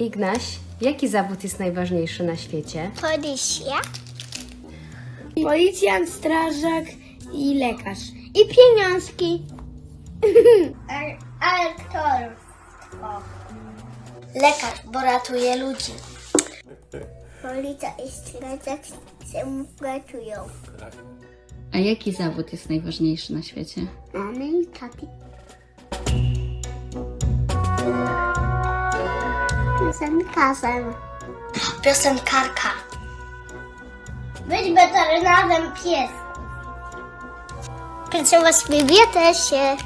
Ignaś, jaki zawód jest najważniejszy na świecie? Policja. Policjant, strażak i lekarz. I pieniążki. Aktorstwo. Lekarz, bo ratuje ludzi. Policja i strażak się pracują. A jaki zawód jest najważniejszy na świecie? Mamy i taty. Piosenkarzem. Piosenkarka. Być weterynarzem pies. Pracować w bibliotece.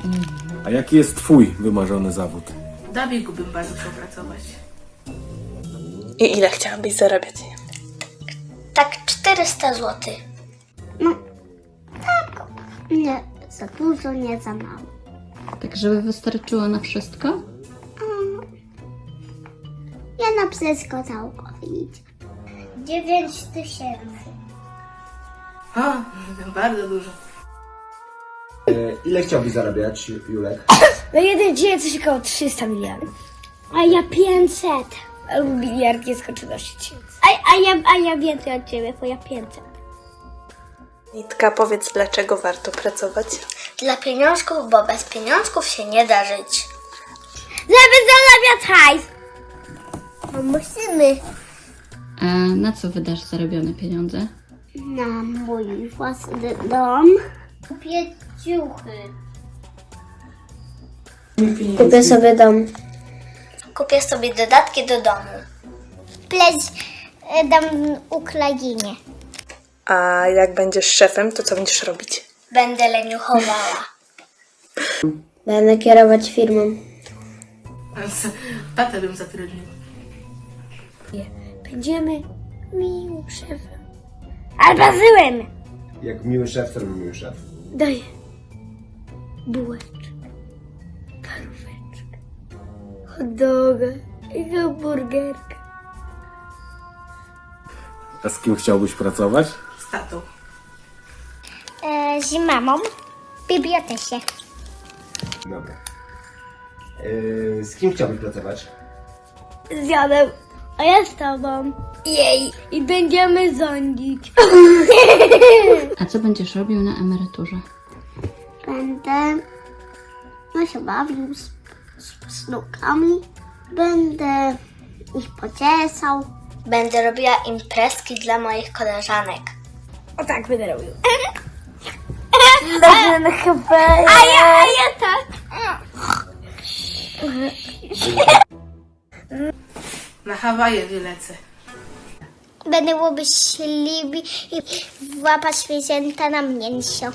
A jaki jest Twój wymarzony zawód? Biegu bym bardzo chciał pracować. I ile chciałabyś zarabiać? Tak 400 zł. No, tak. Nie za dużo, nie za mało. Tak, żeby wystarczyło na wszystko? Na wszystko całkowicie. 9 tysięcy. O, bardzo dużo. E, Ile chciałbyś zarabiać, Julek? Na jeden dzień coś około 300 miliardów. A ja 500. Albo miliard nie skoczy tysięcy. A, a, ja, a ja więcej od ciebie, bo ja 500. Nitka, powiedz, dlaczego warto pracować? Dla pieniążków, bo bez pieniążków się nie da żyć. Żeby zarabiać hajs. Bo musimy. A na co wydasz zarobione pieniądze? Na mój własny dom. Kupię ciuchy. Kupię sobie dom. Kupię sobie dodatki do domu. Pleć dam Ukrainie. A jak będziesz szefem, to co będziesz robić? Będę leniuchowała. Będę kierować firmą. Tatę bym zatrudnił. Będziemy miłym szefem. Albo złym. Jak miły szef, to robi miły szef. Daję bułeczkę, paróweczkę, hot doga i hamburgerkę. A z kim chciałbyś pracować? Z tatą. E, z mamą w bibliotece. Dobra. E, Z kim chciałbyś pracować? Z Janem, a ja z tobą. Jej. I będziemy rządzić. A co będziesz robił na emeryturze? Będę no się bawił z, z, z wnukami. Będę ich pociesał. Będę robiła imprezki dla moich koleżanek. O tak będę robił. Dobrze na chyba. A ja, a ja tak. Na Hawaje wylecę. Będę łowić śliwi i włapać zwierzęta na mięsio.